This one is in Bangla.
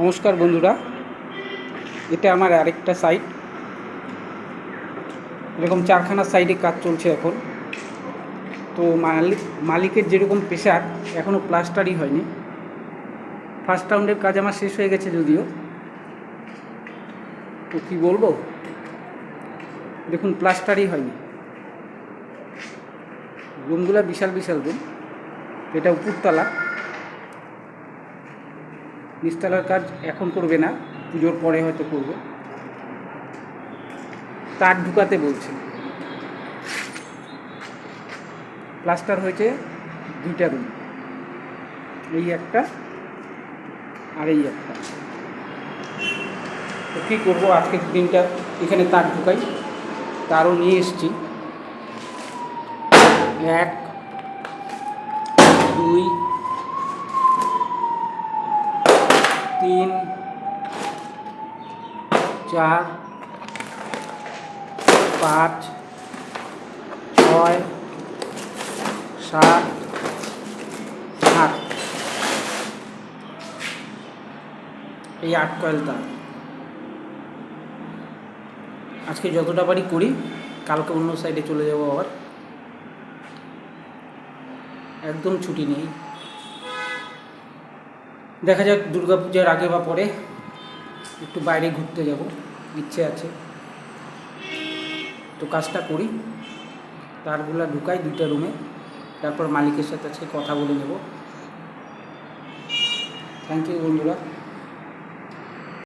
নমস্কার বন্ধুরা। এটা আমার আরেকটা সাইট এরকম চারখানা সাইডে কাজ চলছে এখন। তো মালিক, মালিকের যেরকম প্রেশার এখনও প্লাস্টারই হয়নি। ফার্স্ট রাউন্ডের কাজ আমার শেষ হয়ে গেছে যদিও। তো কী বলব? দেখুন প্লাস্টারই হয়নি। রুমগুলো বিশাল বিশাল রুম এটা উপরতলা। নিচতলার কাজ এখন করবে না, পুজোর পরে হয়তো করবে। তার ঢুকাতে বলছে। প্লাস্টার হয়েছে দুইটা রুম। এই একটা আর এই একটা। তো কী করব? আজকের দিনটা এখানে তার ঢুকাই। তারও নিয়ে এসছি। এক, দুই তিন, চার, পাঁচ, ছয়, সাত, আট। এই আট কয়েল আজকে যতটা পারি করি, কালকে অন্য সাইডে চলে যাব আবার। একদম ছুটি নেই। দেখা যাক দুর্গা পূজার আগে বা পরে একটু বাইরে ঘুরতে যাব, ইচ্ছে আছে। তো কাজটা করি। তারগুলা ঢুকাই দুইটা রুমে তারপর মালিকের সাথে আজকে কথা বলে নেব। থ্যাংক ইউ বন্ধুরা।